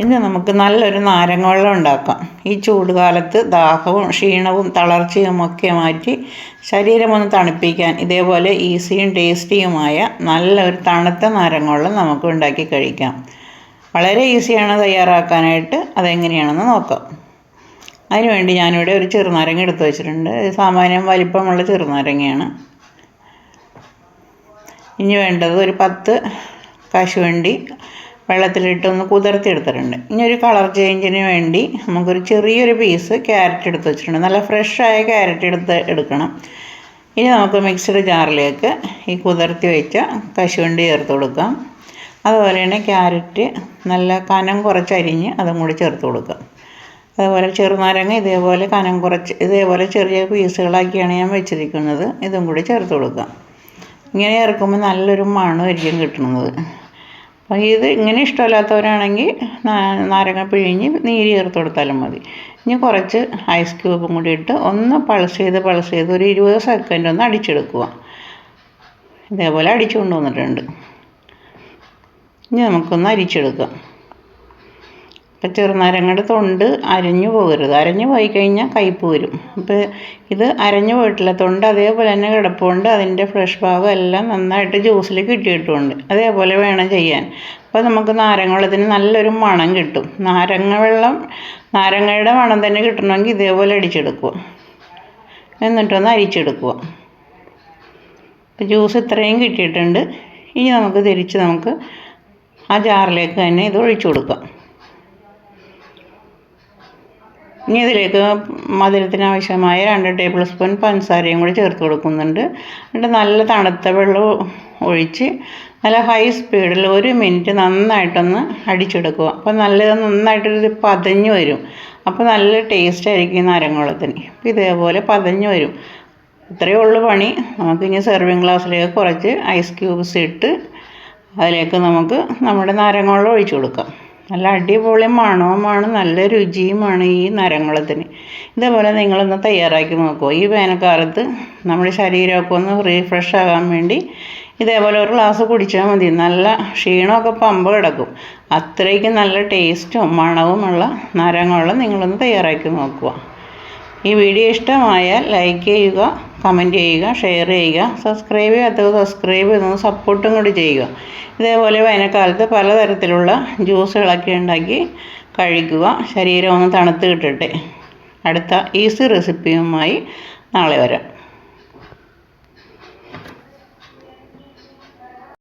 ഇന്ന് നമുക്ക് നല്ലൊരു നാരങ്ങ വെള്ളം ഉണ്ടാക്കാം. ഈ ചൂടുകാലത്ത് ദാഹവും ക്ഷീണവും തളർച്ചയും ഒക്കെ മാറ്റി ശരീരം ഒന്ന് തണുപ്പിക്കാൻ ഇതേപോലെ ഈസിയും ടേസ്റ്റിയുമായ നല്ലൊരു തണുത്ത നാരങ്ങ വെള്ളം നമുക്ക് ഉണ്ടാക്കി കഴിക്കാം. വളരെ ഈസിയാണ് തയ്യാറാക്കാനായിട്ട്. അതെങ്ങനെയാണെന്ന് നോക്കാം. അതിനുവേണ്ടി ഞാനിവിടെ ഒരു ചെറുനാരങ്ങ എടുത്തു വെച്ചിട്ടുണ്ട്. സാമാന്യം വലിപ്പമുള്ള ചെറുനാരങ്ങയാണ്. ഇനി വേണ്ടത് ഒരു പത്ത് കശുവണ്ടി വെള്ളത്തിലിട്ട് ഒന്ന് കുതിർത്തിയെടുത്തിട്ടുണ്ട്. ഇനി ഒരു കളർ ചേഞ്ചിന് വേണ്ടി നമുക്കൊരു ചെറിയൊരു പീസ് ക്യാരറ്റ് എടുത്ത് വെച്ചിട്ടുണ്ട്. നല്ല ഫ്രഷായ ക്യാരറ്റ് എടുത്ത് എടുക്കണം. ഇനി നമുക്ക് മിക്സഡ് ജാറിലേക്ക് ഈ കുതിർത്തി വെച്ച കശുവണ്ടി ചേർത്ത് കൊടുക്കാം. അതുപോലെ തന്നെ ക്യാരറ്റ് നല്ല കനം കുറച്ച് അരിഞ്ഞ് അതും കൂടി ചേർത്ത് കൊടുക്കാം. അതുപോലെ ചെറുനാരങ്ങ ഇതേപോലെ കനം കുറച്ച് ഇതേപോലെ ചെറിയ പീസുകളാക്കിയാണ് ഞാൻ വെച്ചിരിക്കുന്നത്. ഇതും കൂടി ചേർത്ത് കൊടുക്കാം. ഇങ്ങനെ ചേർക്കുമ്പോൾ നല്ലൊരു മണമായിരിക്കും കിട്ടുന്നത്. അപ്പോൾ ഇത് ഇങ്ങനെ ഇഷ്ടമല്ലാത്തവരാണെങ്കിൽ നാരങ്ങ പിഴിഞ്ഞ് നീര് ചേർത്ത് കൊടുത്താലും മതി. ഇനി കുറച്ച് ഐസ് ക്യൂബും കൂടി ഇട്ട് ഒന്ന് പൾസ് ചെയ്ത് പൾസ് ചെയ്ത് ഒരു ഇരുപത് സെക്കൻഡ് ഒന്ന് അടിച്ചെടുക്കുക. ഇതേപോലെ അടിച്ചു കൊണ്ടുവന്നിട്ടുണ്ട് ഇനി നമുക്കൊന്ന് അരിച്ചെടുക്കാം. ഇപ്പം ചെറുനാരങ്ങയുടെ തൊണ്ട് അരഞ്ഞു പോകരുത്. അരഞ്ഞു പോയി കഴിഞ്ഞാൽ കയ്പ്പ് വരും. അപ്പോൾ ഇത് അരഞ്ഞു പോയിട്ടില്ല. തൊണ്ട് അതേപോലെ തന്നെ കിടപ്പുണ്ട്. അതിന്റെ ഫ്രഷ് ഭാഗം എല്ലാം നന്നായിട്ട് ജ്യൂസിൽ കിട്ടിയിട്ടുണ്ട്. അതേപോലെ വേണം ചെയ്യാൻ. അപ്പോൾ നമുക്ക് നാരങ്ങ വെള്ളത്തിന് നല്ലൊരു മണം കിട്ടും. നാരങ്ങ വെള്ളം നാരങ്ങയുടെ മണം തന്നെ കിട്ടണമെങ്കിൽ ഇതേപോലെ അടിച്ചെടുക്കുക. എന്നിട്ടൊന്ന് അരിച്ചെടുക്കുക. അപ്പോൾ ജ്യൂസ് ഇത്രയും കിട്ടിയിട്ടുണ്ട്. ഇനി നമുക്ക് തിരിച്ച് നമുക്ക് ആ ജാറിലേക്ക് തന്നെ ഇത് ഒഴിച്ചു കൊടുക്കാം. ഇനി ഇതിലേക്ക് മധുരത്തിന് ആവശ്യമായ രണ്ട് ടേബിൾ സ്പൂൺ പഞ്ചസാരയും കൂടി ചേർത്ത് കൊടുക്കുന്നുണ്ട്. എന്നിട്ട് നല്ല തണുത്ത വെള്ളം ഒഴിച്ച് നല്ല ഹൈ സ്പീഡിൽ ഒരു മിനിറ്റ് നന്നായിട്ടൊന്ന് അടിച്ചെടുക്കുക. അപ്പോൾ നല്ല നന്നായിട്ടൊരു പതഞ്ഞ് വരും. അപ്പോൾ നല്ല ടേസ്റ്റ് ആയിരിക്കും നാരങ്ങവെള്ളത്തിന്. അപ്പോൾ ഇതേപോലെ പതഞ്ഞ് വരും. ഇത്രയേ ഉള്ളൂ പണി. നമുക്കിനി സെർവിങ് ഗ്ലാസ്സിലേക്ക് കുറച്ച് ഐസ് ക്യൂബ്സ് ഇട്ട് അതിലേക്ക് നമുക്ക് നമ്മുടെ നാരങ്ങ വെള്ളം ഒഴിച്ചു കൊടുക്കാം. നല്ല അടിപൊളി മണവുമാണ് നല്ല രുചിയുമാണ് ഈ നരങ്ങളത്തിന്. ഇതേപോലെ നിങ്ങളൊന്ന് തയ്യാറാക്കി നോക്കുമോ ഈ വേനൽക്കാലത്ത് നമ്മുടെ ശരീരമൊക്കെ ഒന്ന് റീഫ്രഷ് ആകാൻ വേണ്ടി ഇതേപോലെ ഒരു ഗ്ലാസ് കുടിച്ചാൽ മതി. നല്ല ക്ഷീണമൊക്കെ പമ്പ് കിടക്കും. അത്രയ്ക്ക് നല്ല ടേസ്റ്റും മണവുമുള്ള നരങ്ങളും നിങ്ങളൊന്ന് തയ്യാറാക്കി നോക്കുക. ഈ വീഡിയോ ഇഷ്ടമായാൽ ലൈക്ക് ചെയ്യുക കമന്റ് ചെയ്യുക ഷെയർ ചെയ്യുക സബ്സ്ക്രൈബ് ചെയ്യാത്തവർ സബ്സ്ക്രൈബ് ചെയ്യുന്നത് സപ്പോർട്ടും കൂടി ചെയ്യുക. ഇതേപോലെ വേനൽക്കാലത്ത് പലതരത്തിലുള്ള ജ്യൂസുകളൊക്കെ ഉണ്ടാക്കി കഴിക്കുക ശരീരം ഒന്ന് തണുത്ത് കിട്ടട്ടെ. അടുത്ത ഈസി റെസിപ്പിയുമായി നാളെ വരാം.